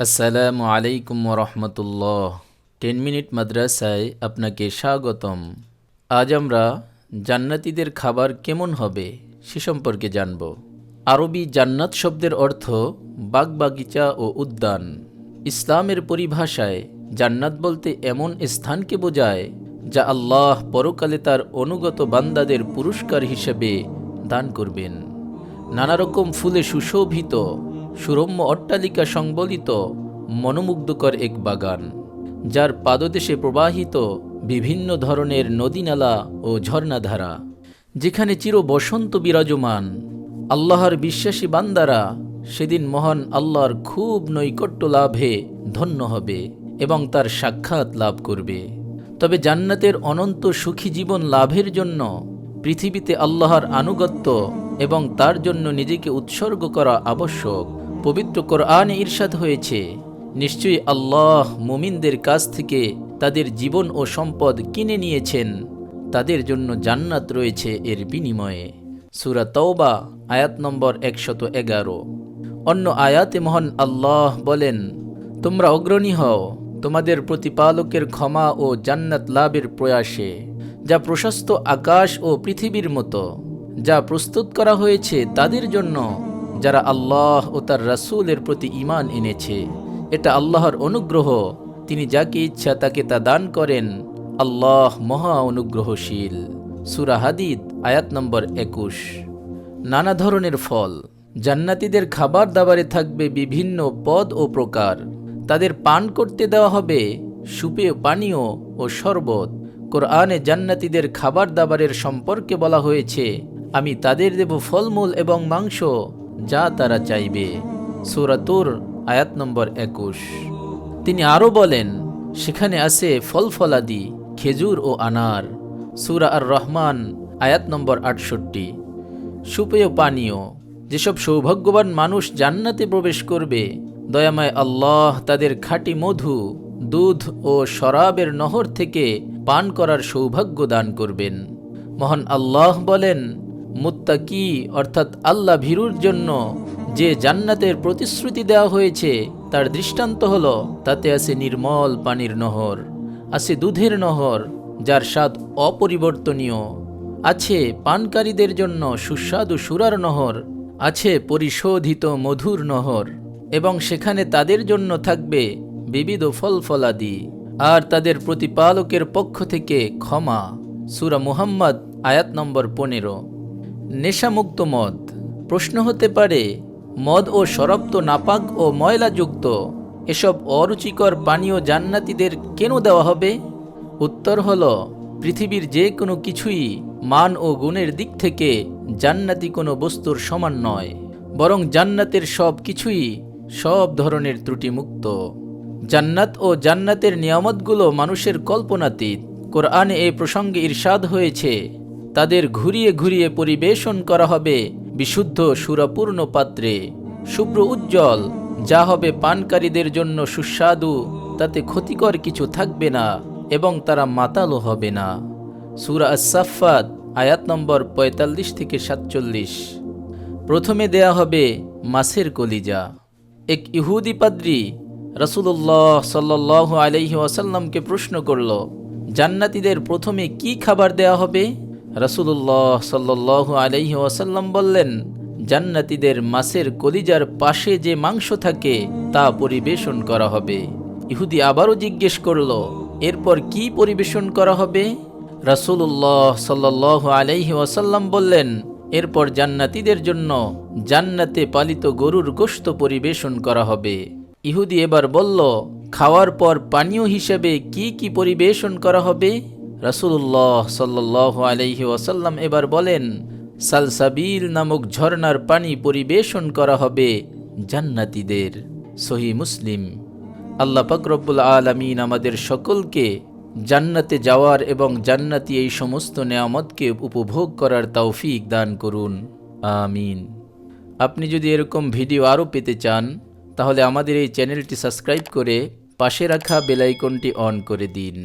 আসসালামু আলাইকুম রহমতুল্লাহ ten minute মাদ্রাসায় আপনাকে স্বাগতম। আজ আমরা জান্নাতীদের খাবার কেমন হবে সে সম্পর্কে জানব। আরবি জান্নাত শব্দের অর্থ বাগবাগিচা ও উদ্যান। ইসলামের পরিভাষায় জান্নাত বলতে এমন স্থানকে বোঝায় যা আল্লাহ পরকালে তার অনুগত বান্দাদের পুরস্কার হিসেবে দান করবেন। নানা রকম ফুলে সুশোভিত সুরম্য অট্টালিকা সংবলিত মনোমুগ্ধকর এক বাগান, যার পাদদেশে প্রবাহিত বিভিন্ন ধরনের নদীনালা ও ঝর্ণাধারা, যেখানে চির বসন্ত বিরাজমান। আল্লাহর বিশ্বাসী বান্দারা সেদিন মহান আল্লাহর খুব নৈকট্য লাভে ধন্য হবে এবং তার সাক্ষাৎ লাভ করবে। তবে জান্নাতের অনন্ত সুখী জীবন লাভের জন্য পৃথিবীতে আল্লাহর আনুগত্য এবং তার জন্য নিজেকে উৎসর্গ করা আবশ্যক। পবিত্র কোরআনে ঈর্ষাদ হয়েছে। নিশ্চয়ই আল্লাহ মুমিনদের কাছ থেকে তাদের জীবন ও সম্পদ কিনে নিয়েছেন। তাদের জন্য জান্নাত রয়েছে এর বিনিময়ে। সুরা তওবা, আয়াত নম্বর একশত এগারো। অন্য আয়াতে মহান আল্লাহ বলেন, তোমরা অগ্রণী হও, তোমাদের প্রতিপালকের ক্ষমা ও জান্নাত লাভের প্রয়াসে, যা প্রশস্ত আকাশ ও পৃথিবীর মতো, যা প্রস্তুত করা হয়েছে তাদের জন্য। যারা আল্লাহ ও তার রাসূলের প্রতি ঈমান এনেছে, এটা আল্লাহর অনুগ্রহ। তিনি যাকে ইচ্ছা তাকে তা দান করেন। আল্লাহ মহা অনুগ্রহশীল। সুরা হাদিদ, আয়াত নম্বর একুশ। নানা ধরনের ফল। জান্নাতীদের খাবার দাবারে থাকবে বিভিন্ন পদ ও প্রকার। তাদের পান করতে দেওয়া হবে সুপেয় পানীয় ও শরবত। কোরআনে জান্নাতীদের খাবার দাবারের সম্পর্কে বলা হয়েছে, আমি তাদের দেব ফলমূল এবং মাংস যা তারা চাইবে। সুরাতুর আয়াত নম্বর একুশ। তিনি আরও বলেন, সেখানে আছে ফল ফলাদি খেজুর ও আনার। সুরা আর রহমান আয়াত নম্বর আটষট্টি। সুপেয় পানীয়, যেসব সৌভাগ্যবান মানুষ জান্নাতে প্রবেশ করবে, দয়াময় আল্লাহ তাদের খাঁটি মধু, দুধ ও শরাবের নহর থেকে পান করার সৌভাগ্য দান করবেন। মহান আল্লাহ বলেন মুত্তাকি, অর্থাৎ আল্লাহ ভীরুর জন্য যে জান্নাতের প্রতিশ্রুতি দেওয়া হয়েছে, তার দৃষ্টান্ত হল, তাতে আছে নির্মল পানির নহর, আছে দুধের নহর, যার স্বাদ অপরিবর্তনীয়, আছে পানকারীদের জন্য সুস্বাদু সুরার নহর, আছে পরিশোধিত মধুর নহর, এবং সেখানে তাদের জন্য থাকবে বিবিধ ফল ফলাদি আর তাদের প্রতিপালকের পক্ষ থেকে ক্ষমা। সুরা মুহাম্মদ, আয়াত নম্বর পনেরো। নেশামুক্ত মদ। প্রশ্ন হতে পারে, মদ ও শরাব তো নাপাক ও ময়লাযুক্ত, এসব অরুচিকর পানীয় জান্নাতীদের কেন দেওয়া হবে? উত্তর হল, পৃথিবীর যে কোনো কিছুই মান ও গুণের দিক থেকে জান্নাতি কোনো বস্তুর সমান নয়, বরং জান্নাতের সব কিছুই সব ধরনের ত্রুটিমুক্ত। জান্নাত ও জান্নাতের নিয়ামতগুলো মানুষের কল্পনাতীত। কোরআনে এই প্রসঙ্গে ঈর্ষাদ হয়েছে তাদের ঘুরিয়ে ঘুরিয়ে পরিবেশন করা হবে বিশুদ্ধ সুরাপূর্ণ পাত্রে। শুভ্র উজ্জ্বল, যা হবে পানকারীদের জন্য সুস্বাদু, তাতে ক্ষতিকর কিছু থাকবে না এবং তারা মাতালও হবে না। সুরা আসাফাত আয়াত নম্বর পঁয়তাল্লিশ থেকে সাতচল্লিশ। প্রথমে দেয়া হবে মাছের কলিজা। এক ইহুদি পাদ্রী রসুল্লাহ সাল্লাহ আলহি ওয়াসাল্লামকে প্রশ্ন করল, জান্নাতীদের প্রথমে কি খাবার দেয়া হবে? রসুল্লাহ সাল্লাহ আলহি ওয়াসাল্লাম বললেন, জান্নাতীদের মাছের কলিজার পাশে যে মাংস থাকে, তা পরিবেশন করা হবে। ইহুদি আবারও জিজ্ঞেস করল, এরপর কি পরিবেশন করা হবে? রাসুল্লাহ সাল্লাহ আলাইহি ওয়াসাল্লাম বললেন, এরপর জান্নাতীদের জন্য জান্নাতে পালিত গরুর গোশত পরিবেশন করা হবে। ইহুদি এবার বলল, খাওয়ার পর পানীয় হিসেবে কি কি পরিবেশন করা হবে? রাসুল্লাহ সাল্লাহ আলাইহি ওয়াসাল্লাম এবার বলেন, সালসাবিল নামক ঝর্নার পানি পরিবেশন করা হবে জান্নাতীদের। সহি মুসলিম। আল্লাহ পাকরব্বুল আলমিন আমাদের সকলকে জান্নাতে যাওয়ার এবং জান্নাতি এই সমস্ত নেয়ামতকে উপভোগ করার তৌফিক দান করুন। আমিন। আপনি যদি এরকম ভিডিও আরও পেতে চান, তাহলে আমাদের এই চ্যানেলটি সাবস্ক্রাইব করে পাশে রাখা বেলাইকনটি অন করে দিন।